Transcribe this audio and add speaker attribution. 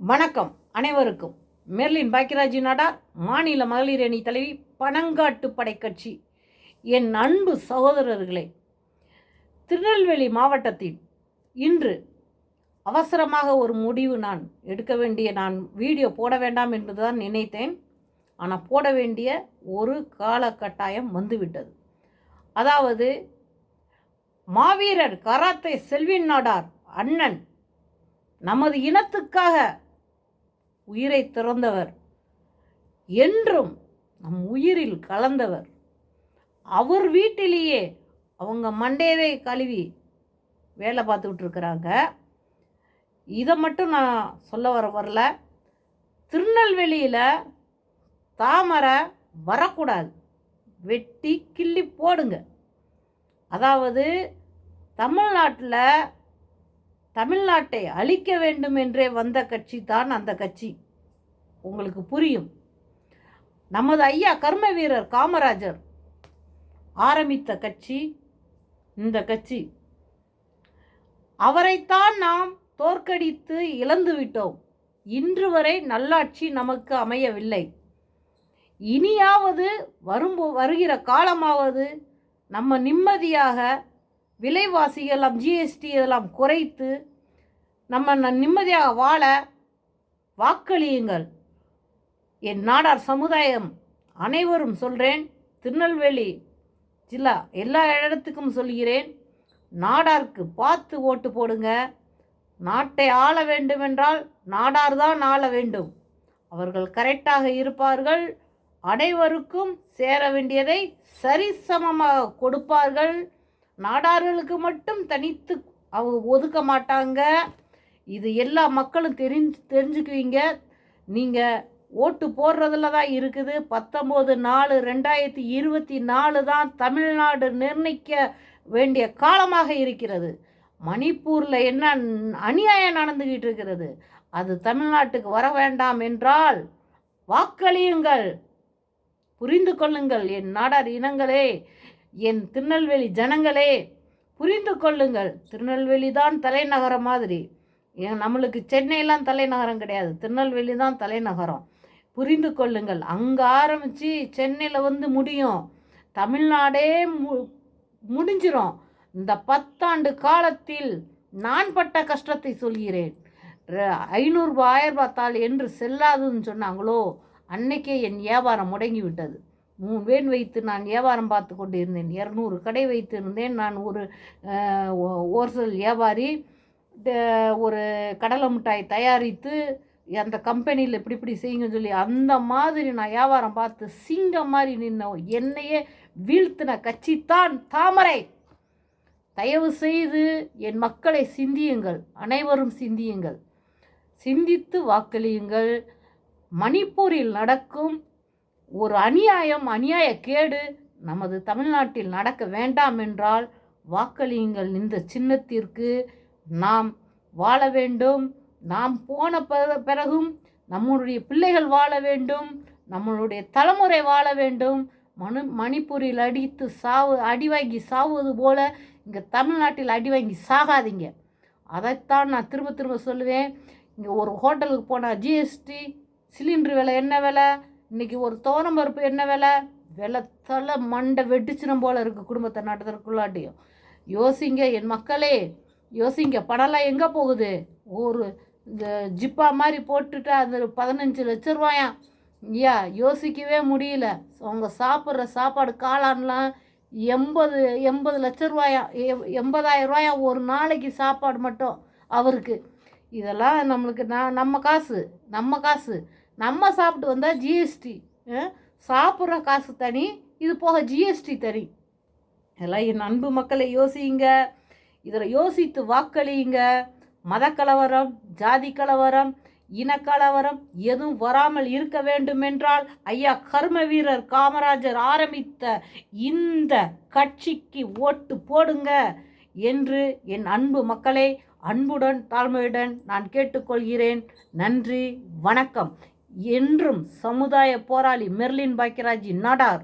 Speaker 1: வணக்கம். அனைவருக்கும் மெர்லின் பாக்கியராஜி நாடார் மாநில மகளிர் அணி தலைவி பனங்காட்டு படை கட்சி என் அன்பு சகோதரர்களே திருநெல்வேலி மாவட்டத்தில் இன்று அவசரமாக ஒரு முடிவு நான் எடுக்க வேண்டிய நான் வீடியோ போட வேண்டாம் என்று தான் நினைத்தேன். ஆனால் போட வேண்டிய ஒரு காலகட்டாயம் வந்துவிட்டது. அதாவது மாவீரர் கராத்தே செல்வின் நாடார் அண்ணன் நமது இனத்துக்காக உயிரை திறந்தவர். என்றும் நம் உயிரில் கலந்தவர். அவர் வீட்டிலேயே அவங்க மண்டையவே கழுவி வேலை பார்த்துக்கிட்டு இருக்கிறாங்க இதை மட்டும் நான் சொல்ல வர வரல. திருநெல்வேலியில் தாமரை வரக்கூடாது. வெட்டி கிள்ளி போடுங்க. அதாவது தமிழ்நாட்டில் தமிழ்நாட்டை அழிக்க வேண்டும் என்றே வந்த கட்சி தான் அந்த கட்சி. உங்களுக்கு புரியும். நமது ஐயா கர்ம வீரர் காமராஜர் ஆரம்பித்த கட்சி இந்த கட்சி. அவரைத்தான் நாம் தோற்கடித்து இழந்து விட்டோம். இன்று வரை நல்லாட்சி நமக்கு அமையவில்லை. இனியாவது வரும்போ வருகிற காலமாவது நம்ம நிம்மதியாக விலைவாசிகள் ஜிஎஸ்டி இதெல்லாம் குறைத்து நம்ம நிம்மதியாக வாழ வாக்களியுங்கள். என் நாடார் சமுதாயம் அனைவரும் சொல்கிறேன் திருநெல்வேலி ஜில்லா எல்லா இடத்துக்கும் சொல்கிறேன் நாடாருக்கு பார்த்து ஓட்டு போடுங்க. நாட்டை ஆள வேண்டுமென்றால் நாடார் தான் ஆள வேண்டும். அவர்கள் கரெக்டாக இருப்பார்கள் அனைவருக்கும் சேர வேண்டியதை சரிசமமாக கொடுப்பார்கள். நாடார்களுக்கு மட்டும் தனித்து அவங்க ஒதுக்க மாட்டாங்க. இது எல்லா மக்களும் தெரிஞ்சு தெரிஞ்சுக்குவீங்க. நீங்கள் ஓட்டு போடுறதுல தான் இருக்குது. பத்தொம்போது நாலு ரெண்டாயிரத்தி இருபத்தி நாலு தான் தமிழ்நாடு நிர்ணயிக்க வேண்டிய காலமாக இருக்கிறது. மணிப்பூரில் என்ன அநியாயம் நடந்துக்கிட்டு இருக்கிறது. அது தமிழ்நாட்டுக்கு வர வேண்டாம் என்றால் வாக்களியுங்கள். புரிந்து கொள்ளுங்கள். என் நாடார் இனங்களே என் திருநெல்வேலி ஜனங்களே புரிந்து கொள்ளுங்கள். திருநெல்வேலி தான் தலைநகரம் மாதிரி. நம்மளுக்கு சென்னையெல்லாம் தலைநகரம் கிடையாது. திருநெல்வேலி தான் தலைநகரம். புரிந்து கொள்ளுங்கள். அங்கே ஆரம்பித்து சென்னையில் வந்து முடியும். தமிழ்நாடே மு முடிஞ்சிரும். இந்த பத்தாண்டு காலத்தில் நான் பட்ட கஷ்டத்தை சொல்கிறேன். ஐநூறுபா ஐநூறுரூபா தாள் என்று செல்லாதுன்னு சொன்னாங்களோ அன்னைக்கே என் வியாபாரம் முடங்கி விட்டது மூணு வேன் வைத்து நான் வியாபாரம் பார்த்து கொண்டு இருந்தேன் இரநூறு கடை வைத்திருந்தேன். நான் ஒரு ஓர்சல் வியாபாரி. ஒரு கடலை மிட்டாய் தயாரித்து அந்த கம்பெனியில் இப்படி இப்படி செய்யுங்கன்னு சொல்லி அந்த மாதிரி நான் வியாபாரம் பார்த்து சிங்கம் மாதிரி நின்ன என்னையே வீழ்த்தின கட்சி தான் தாமரை. தயவு செய்து என் மக்களை சிந்தியுங்கள் அனைவரும் சிந்தியுங்கள். சிந்தித்து வாக்களியுங்கள். மணிப்பூரில் நடக்கும் ஒரு அநியாயம் அநியாய கேடு நமது தமிழ்நாட்டில் நடக்க வேண்டாம் என்றால் வாக்களியுங்கள் இந்த சின்னத்திற்கு. நாம் வாழ வேண்டும். நாம் போன பிற- பிறகும் நம்முடைய பிள்ளைகள் வாழ வேண்டும். நம்மளுடைய தலைமுறை வாழ வேண்டும். மனு மணிப்பூரில் அடித்து சாவு அடி வாங்கி சாவது போல இங்கே தமிழ்நாட்டில் அடி வாங்கி சாகாதீங்க. அதைத்தான் நான் திரும்ப திரும்ப சொல்லுவேன். இங்கே ஒரு ஹோட்டலுக்கு போனால் ஜிஎஸ்டி சிலிண்டர் விலை என்ன விலை? இன்றைக்கி ஒரு தோரம் பருப்பு என்ன விலை? விலை மண்டை வெடிச்சிடும் போல் இருக்குது குடும்பத்தை நடத்துறதுக்குள்ளாட்டியும் யோசிங்க என் மக்களே யோசிங்க பணம்லாம் எங்கே போகுது? ஒரு இந்த ஜிப்பா மாதிரி போட்டுட்டு அது பதினஞ்சு லட்ச ரூபாயா? ஐயா யோசிக்கவே முடியல. அவங்க சாப்பிட்ற சாப்பாடு காளான்லாம் எண்பது எண்பது லட்ச ரூபாயா? எ- எண்பதாயிரம் ரூபாயா ஒரு நாளைக்கு சாப்பாடு மட்டும் அவருக்கு. இதெல்லாம் நம்மளுக்கு நான் நம்ம காசு நம்ம காசு. நம்ம சாப்பிட்டு வந்தால் ஜிஎஸ்டி சாப்பிட்ற காசு தனி இது போக ஜிஎஸ்டி தனி. இதெல்லாம் என் அன்பு மக்களை யோசிங்க. இதில் யோசித்து வாக்களியுங்க. மத கலவரம் ஜாதி கலவரம் இனக்கலவரம் எதுவும் வராமல் இருக்க வேண்டுமென்றால் ஐயா கர்ம வீரர் காமராஜர் ஆரம்பித்த இந்த கட்சிக்கு ஓட்டு போடுங்க என்று என் அன்பு மக்களை அன்புடன் தாழ்மையுடன் நான் கேட்டுக்கொள்கிறேன். நன்றி வணக்கம். என்றும் சமுதாய போராளி மெர்லின் பாக்கியராஜி நாடார்.